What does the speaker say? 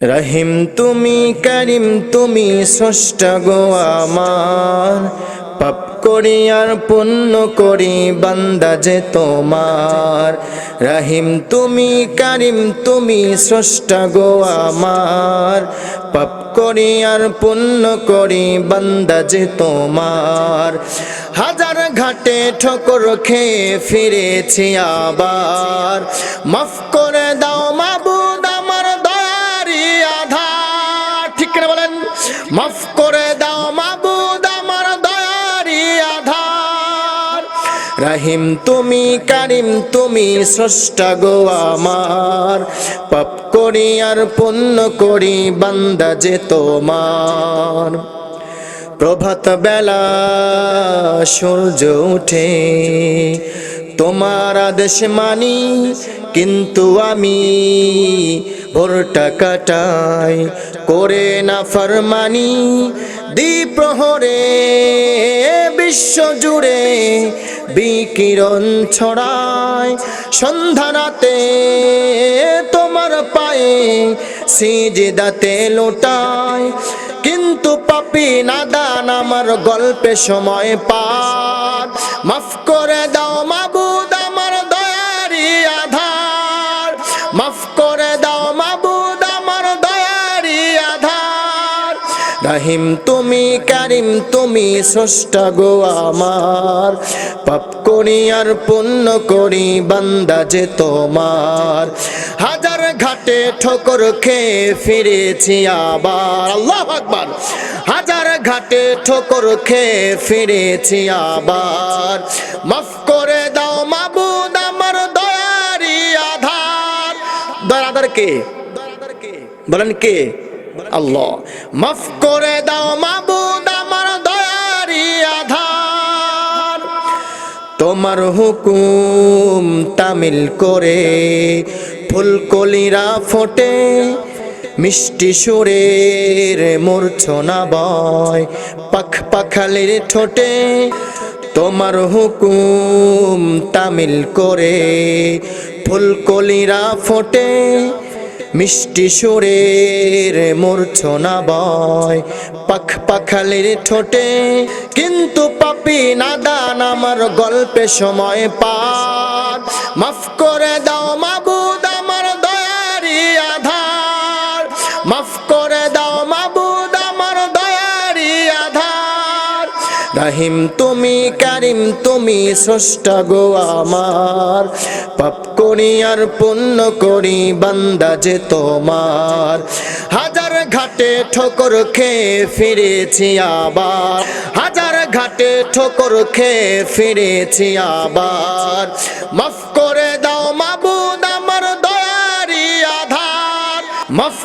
রহিম তুমি, করিম তুমি, স্রষ্টা গো আমার। পাপ করি আর পুণ্য করি, বান্দা যে তোমার। রহিম তুমি, করিম তুমি, স্রষ্টা গো আমার। পাপ করি আর পুণ্য করি, বান্দা যে তোমার। হাজার ঘাটে ঠোকর খেয়ে ফিরেছি আবার। মাফ করে মাফ করে দাও মাবুদ আমার দয়ারি আধার। রাহিম তুমি, কারিম তুমি, স্রষ্টা গো আমার। পাপ করি আর পুণ্য করি, বান্দা যে তোমার। প্রভাত বেলা সূর্য উঠে, তোমার আদেশ মানি, কিন্তু আমি ভোরটা কাটাই করে না ফরমানি। দ্বীপ্রহরে বিশ্ব জুড়ে বিকিরণ ছড়ায় সন্ধ্যা রাতে তোমার পায়ে সিজদাতে লোটায় কিন্তু পাপি নাদান আমার গল্পে সময় পার। মাফ করে দাও মাবুদ রাহিম তুমি, কারিম তুমি, স্রষ্টা গো আমার। পাপ করি আর পুণ্য করি, বান্দা যে তোমার। হাজার ঘাটে ঠোকর খেয়ে ফিরেছি আবার। আল্লাহ আকবার। হাজার ঘাটে ঠোকর খেয়ে ফিরেছি আবার। মাফ করে দাও মাবুদ আমার দয়ারি আধার। আধার কে? বলেন কে? আল্লাহ, মাফ করে দাও মাবুদ আমার দয়ারি আধার। তোমার হুকুম তামিল করে ফুলকলিরা ফোটে, মিষ্টি সুরের মূর্ছনা বয় পাখ পাখালির ঠোঁটে। তোমার হুকুম তামিল করে ফুলকলিরা ফোটে মিষ্টি সুরের মূর্ছনা বয়। পাখ পাখালির ঠোঁটে কিন্তু পাপি নাদান আমার গল্পে সময় পার। মাফ করে দাও মাবুদ আমার দয়ারি আধার। মাফ করে দাও মাবুদ আমার দয়ারি আধার। রাহিম তুমি কারিম তুমি স্রষ্টা গো আমার। পাপ করি আর পুণ্য করি, বান্দা যে তোমার। হাজার ঘাটে ঠোকর খেয়ে ফিরেছি আবার। হাজার ঘাটে ঠোকর খেয়ে ফিরেছি আবার। মাফ করে দাও মাবুদ আমার দয়ারি আধার। মাফ